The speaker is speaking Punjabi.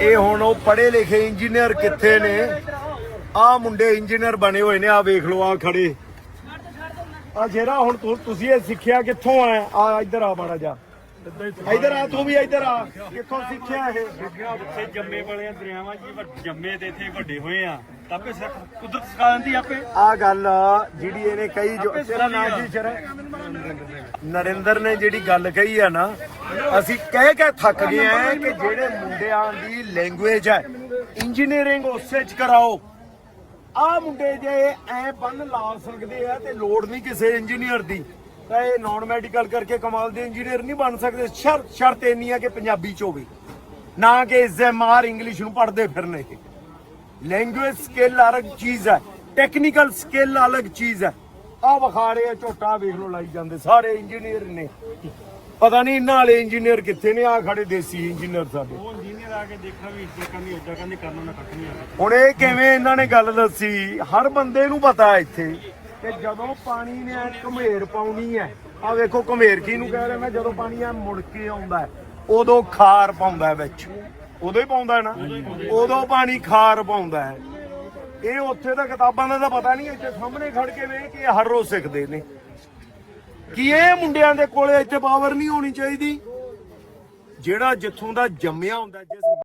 ਇਹ ਹੁਣ ਉਹ ਪੜ੍ਹੇ ਲਿਖੇ ਇੰਜੀਨੀਅਰ ਕਿੱਥੇ ਨੇ? ਆ ਮੁੰਡੇ ਇੰਜੀਨੀਅਰ ਬਣੇ ਹੋਏ ਨੇ ਆ ਵੇਖ ਲਓ ਆ ਖੜੇ। ਆ ਜਿਹੜਾ ਹੁਣ ਤੁ- ਤੁਸੀਂ ਇਹ ਸਿੱਖਿਆ ਕਿੱਥੋਂ ਆ ਆ ਇੱਧਰ ਆ ਮਾੜਾ ਜਾ ਇੱਧਰ ਆ ਤੂੰ ਵੀ ਇੱਧਰ ਆ। ਕਿੱਥੋਂ ਸਿੱਖਿਆ ਇਹ। ਜਿੱਥੇ ਜੰਮੇ ਵਾਲੇ ਆ ਦਰਿਆਵਾਂ ਜੀ ਵੱਡ- ਜੰਮੇ ਤੇ ਇੱਥੇ ਵੱਡੇ ਹੋਏ ਆ। ਤਾਂ ਆਪੇ ਸਿੱਖ ਕੁਦਰਤ ਸਿਖਾ ਦਿੰਦੀ ਆਪੇ। ਆ ਗੱਲ ਜਿਹੜੀ ਇਹਨੇ ਕਹੀ ਜੋ ਤੇਰਾ ਨਾਮ ਕੀ ਸ਼ਰ। ਨਰਿੰਦਰ ਨੇ ਜਿਹੜੀ ਗੱਲ ਕਹੀ ਆ ਨਾ ਅਸੀਂ ਕਹਿ ਕੇ ਥੱਕ ਗਏ ਆ ਕਿ ਜਿਹੜੇ ਮੁੰਡਿਆਂ ਦੀ ਲੈਂਗੁਏਜ ਹੈ ਇੰਜੀਨੀਅਰਿੰਗ ਉਸੇ ਚ ਕਰਾਓ। ਆ ਮੁੰਡੇ ਜੇ ਐ ਬੰਨ ਲਾ ਸਕਦੇ ਆ ਤੇ ਲੋੜ ਨਹੀਂ ਕਿਸੇ ਇੰਜੀਨੀਅਰ ਦੀ। ਤਾਂ ਇਹ ਨਾਨ ਮੈਡੀਕਲ ਕਰਕੇ ਕਮਾਲ ਦੇ ਇੰਜੀਨੀਅਰ ਨਹੀਂ ਬਣ ਸਕਦੇ। ਸ਼ਰਤ ਸ਼ਰਤ ਇੰਨੀ ਆ ਕਿ ਪੰਜਾਬੀ ਚ ਹੋਵੇ। ਨਾ ਕਿ ਐਸਐਮਆਰ ਇੰਗਲਿਸ਼ ਨੂੰ ਪੜ੍ਹਦੇ ਫਿਰਨੇ ਇਹ। ਲੈਂਗੁਏਜ ਸਕਿੱਲ ਅਲੱਗ ਚੀਜ਼ ਹੈ। ਟੈਕਨੀਕਲ ਸਕਿੱਲ ਅਲੱਗ ਚੀਜ਼ ਹੈ। ਆ ਵਿਖਾੜੇ ਆ ਝੋਟਾ ਵੇਖ ਲੋ ਲਾਈ ਜਾਂਦੇ। ਸਾਰੇ ਇੰਜੀਨੀਅਰ ਨੇ। ਪਤਾ ਨਹੀਂ ਇਹਨਾਂ ਵਾਲੇ ਇੰਜੀਨੀਅਰ ਕਿੱਥੇ ਨੇ ਆ ਖੜੇ ਦੇਸੀ ਇੰਜੀਨੀਅਰ ਸਾਡੇ। ਉਹ ਇੰਜੀਨੀਅਰ ਆ ਕੇ ਦੇਖਣਾ ਵੀ ਇੱਦਾਂ ਕਰਨੀ ਉੱਦਾਂ ਕਰਨੀ ਕਰਨਾ ਨਾ ਕੱਖ ਨਹੀਂ ਆ। ਹੁਣ ਇਹ ਕਿਵੇਂ ਇਹਨਾਂ ਨੇ ਗੱਲ ਦੱਸੀ ਹਰ ਬੰਦੇ ਨੂੰ ਪਤਾ ਇੱਥੇ। ਕਿ ਜਦੋਂ ਪਾਣੀ ਨੇ ਘਮੇਰ ਪਾਉਣੀ ਹੈ ਆ ਵੇਖੋ ਘਮੇਰ ਕੀ ਨੂੰ ਕਹਿ ਰਹੇ ਮੈਂ, ਜਦੋਂ ਪਾਣੀ ਐ ਮੁੜ ਕੇ ਆਉਂਦਾ ਉਦੋਂ ਖਾਰ ਪਾਉਂਦਾ ਵਿੱਚ। ਉਦੋਂ ਹੀ ਪਾਉਂਦਾ ਨਾ? ਉਦੋਂ ਪਾਣੀ ਖਾਰ ਪਾਉਂਦਾ ਹੈ। ਇਹ ਉੱਥੇ ਤਾਂ ਕਿਤਾਬਾਂ ਦਾ ਤਾਂ ਪਤਾ ਨਹੀਂ, ਇੱਥੇ ਸਾਹਮਣੇ ਖੜ ਕੇ ਵੇਖ ਕੇ ਹਰ ਰੋਜ਼ ਸਿੱਖਦੇ ਨੇ। ਕੀ ਇਹ ਮੁੰਡਿਆਂ ਦੇ ਕੋਲੇ ਇੱਥੇ ਪਾਵਰ ਨਹੀਂ ਹੋਣੀ ਚਾਹੀਦੀ। ਜਿਹੜਾ ਜਿੱਥੋਂ ਦਾ ਜੰਮਿਆ ਹੁੰਦਾ, ਜਿਸ